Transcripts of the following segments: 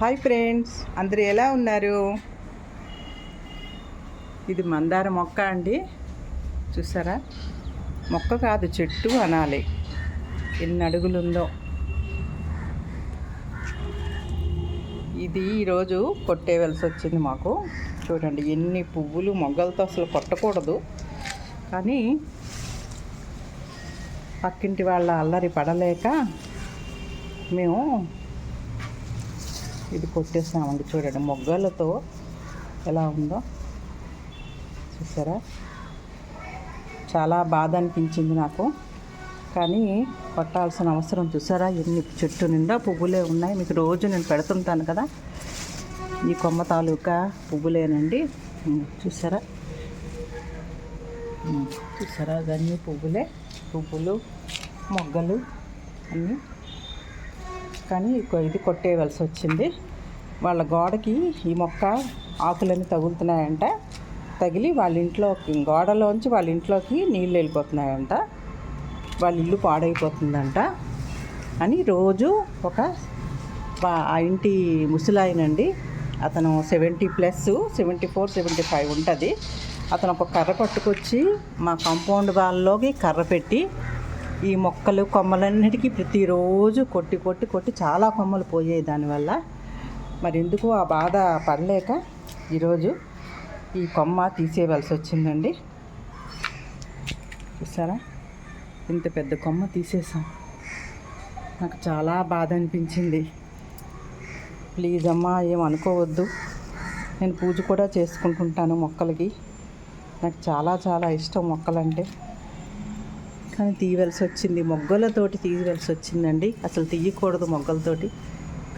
Hi friends అందరు ఎలా ఉన్నారు? ఇది మందార మొక్క అండి. చూసారా? మొక్క కాదు చెట్టు అనాలి. ఎన్ని అడుగులు ఉందో ఇది ఈరోజు కొట్టేవలసి వచ్చింది మాకు. చూడండి ఎన్ని పువ్వులు మొగ్గలతో అసలు కొట్టకూడదు. కానీ పక్కింటి వాళ్ళ అల్లరి పడలేక మేము ఇది కొట్టేసామండి చూడండి. మొగ్గలతో ఎలా ఉందో చూసారా? చాలా బాధ అనిపించింది నాకు. కానీ కొట్టాల్సిన అవసరం చూసారా? ఎన్ని చెట్టు నిండా పువ్వులే ఉన్నాయి. మీకు రోజు నేను పెడుతుంటాను కదా. ఈ కొమ్మ తాలూకా పువ్వులేనండి. చూసారా? చూసారా? అవన్నీ పువ్వులే. పువ్వులు మొగ్గలు అన్నీ కానీ ఇది కొట్టేయవలసి వచ్చింది. వాళ్ళ గోడకి ఈ మొక్క ఆకులన్నీ తగులుతున్నాయంట. తగిలి వాళ్ళ ఇంట్లోకి గోడలోంచి వాళ్ళ ఇంట్లోకి నీళ్ళు వెళ్ళిపోతున్నాయంట. వాళ్ళ ఇల్లు పాడైపోతుందంట అని రోజు ఒక ఆ ఇంటి ముసలాయనండి. అతను seventy plus seventy four seventy five ఉంటుంది. అతను ఒక కర్ర పట్టుకొచ్చి మా కాంపౌండ్ వాళ్ళలోకి కర్ర పెట్టి ఈ మొక్కలు కొమ్మలన్నిటికీ ప్రతిరోజు కొట్టి కొట్టి కొట్టి చాలా కొమ్మలు పోయాయి దానివల్ల. మరి ఎందుకు ఆ బాధ పడలేక ఈరోజు ఈ కొమ్మ తీసేయవలసి వచ్చిందండి. చూసారా? ఇంత పెద్ద కొమ్మ తీసేసాం. నాకు చాలా బాధ అనిపించింది. ప్లీజ్ అమ్మా ఏం అనుకోవద్దు. నేను పూజ కూడా చేసుకుంటుంటాను మొక్కలకి. నాకు చాలా చాలా ఇష్టం మొక్కలంటే. కానీ తీయవలసి వచ్చింది. మొగ్గలతోటి తీయవలసి వచ్చిందండి. అసలు తీయకూడదు మొగ్గలతోటి.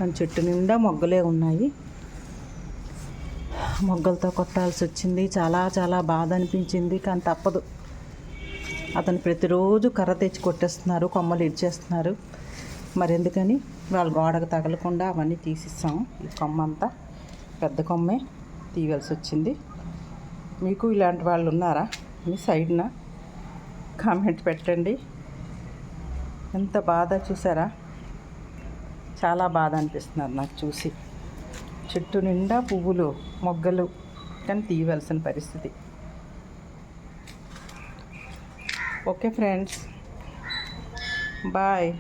కానీ చెట్టు నిండా మొగ్గలే ఉన్నాయి. మొగ్గలతో కొట్టాల్సి వచ్చింది. చాలా చాలా బాధ అనిపించింది. కానీ తప్పదు. అతను ప్రతిరోజు కర్ర తెచ్చి కొట్టేస్తున్నారు. కొమ్మలు ఇచ్చేస్తున్నారు మరి ఎందుకని? వాళ్ళ గోడకు తగలకుండా అవన్నీ తీసిస్తాము ఈ కొమ్మ అంతా పెద్ద కొమ్మే తీయవలసి వచ్చింది. మీకు ఇలాంటి వాళ్ళు ఉన్నారా? మీ సైడ్న? కామెంట్ పెట్టండి. ఎంత బాధ చూసారా? చాలా బాధ అనిపిస్తున్నారు నాకు చూసి. చెట్టు నిండా పువ్వులు మొగ్గలు కానీ తీయవలసిన పరిస్థితి. Okay friends. బాయ్.